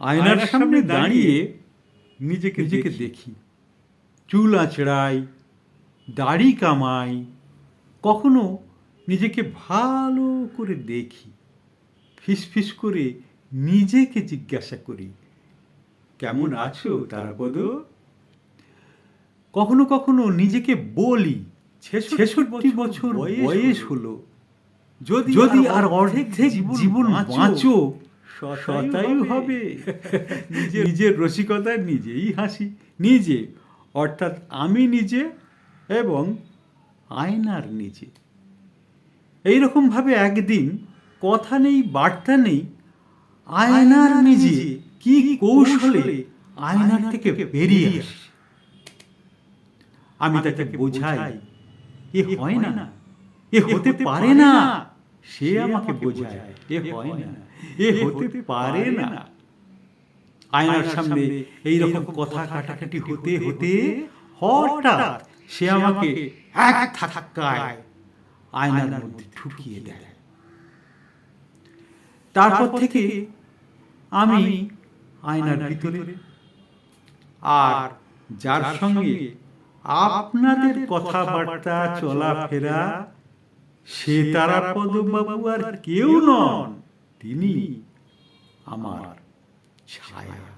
আয়নার সামনে দাঁড়িয়ে নিজেকে নিজেকে দেখি। চুল আঁচড়াই দাড়ি কামাই কখনো নিজেকে ভালো করে দেখি ফিসফিস করে নিজেকে জিজ্ঞাসা করি কেমন আছো তারাপদ? কখনো কখনো নিজেকে বলি ছেষট্টি বছর বয়স হলো। যদি যদি আর অর্ধেক জীবন বাঁচো শতায়ু হবে। নিজের নিজের রসিকতায় নিজেই হাসি। নিজে অর্থাৎ আমি নিজে এবং আয়নার নিজে। এইরকম ভাবে একদিন কথা নেই বার্তা নেই আয়নার নিজে কি কৌশলে আয়নার থেকে বেরিয়ে আসে? আমি তাকে বোঝাই এ হয় না। এ হতে পারে না। সে আমাকে বোঝায়। এ হয় না। এ হতে পারে না। আয়নার সামনে এই রকম কথা কাটাকাটি হতে হতে হঠাৎ সে আমাকে এক ধাক্কায় আয়নার মধ্যে ঠুকিয়ে দেয়। তারপর থেকে আমি আয়নার ভিতরে আর যার সঙ্গে আপনাদের কথাবার্তা চলাফেরা সে তারা বাবু আর কেউ নন তিনি আমার ছায়া।